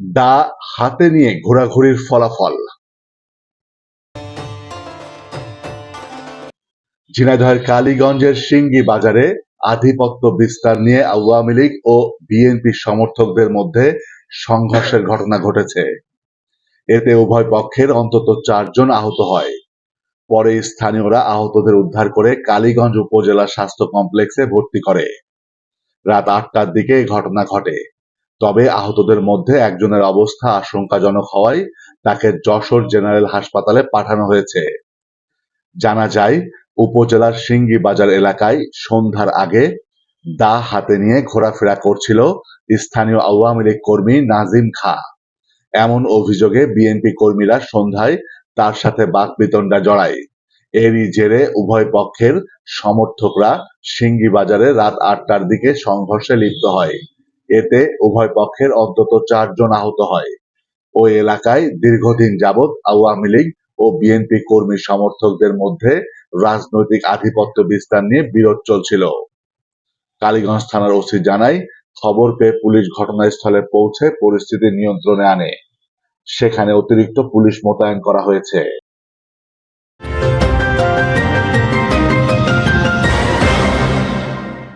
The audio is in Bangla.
দা হাতে নিয়ে ঘোরাঘুরির ফলাফল। ঝিনাইদহের কালীগঞ্জের সিঙ্গি বাজারে আধিপত্য বিস্তার নিয়ে আওয়ামী লীগ ও বিএনপি সমর্থকদের মধ্যে সংঘর্ষের ঘটনা ঘটেছে। এতে উভয় পক্ষের অন্তত চারজন আহত হয়। পরে স্থানীয়রা আহতদের উদ্ধার করে কালীগঞ্জ উপজেলা স্বাস্থ্য কমপ্লেক্সে ভর্তি করে। রাত আটটার দিকে ঘটনা ঘটে। তবে আহতদের মধ্যে একজনের অবস্থা আশঙ্কাজনক হওয়ায় তাকে যশোর জেনারেল হাসপাতালে পাঠানো হয়েছে। জানা যায়, উপজেলার সিঙ্গি বাজার এলাকায় সন্ধ্যার আগে দা হাতে নিয়ে ঘোরাফেরা করছিল স্থানীয় আওয়ামী লীগ কর্মী নাজিম খা। এমন অভিযোগে বিএনপি কর্মীরা সন্ধ্যায় তার সাথে বাকবিতণ্ডা জড়ায়। এরই জেরে উভয় পক্ষের সমর্থকরা সিঙ্গি বাজারে রাত আটটার দিকে সংঘর্ষে লিপ্ত হয়। এতে উভয় পক্ষের অন্তত চারজন আহত হয়। ওই এলাকায় দীর্ঘদিন যাবৎ আওয়ামী লীগ ও বিএনপি কর্মী সমর্থকদের মধ্যে রাজনৈতিক আধিপত্য বিস্তার নিয়ে বিরোধ চলছিল। কালীগঞ্জ থানার ওসি জানায়, খবর পেয়ে পুলিশ ঘটনাস্থলে পৌঁছে পরিস্থিতি নিয়ন্ত্রণে আনে। সেখানে অতিরিক্ত পুলিশ মোতায়েন করা হয়েছে।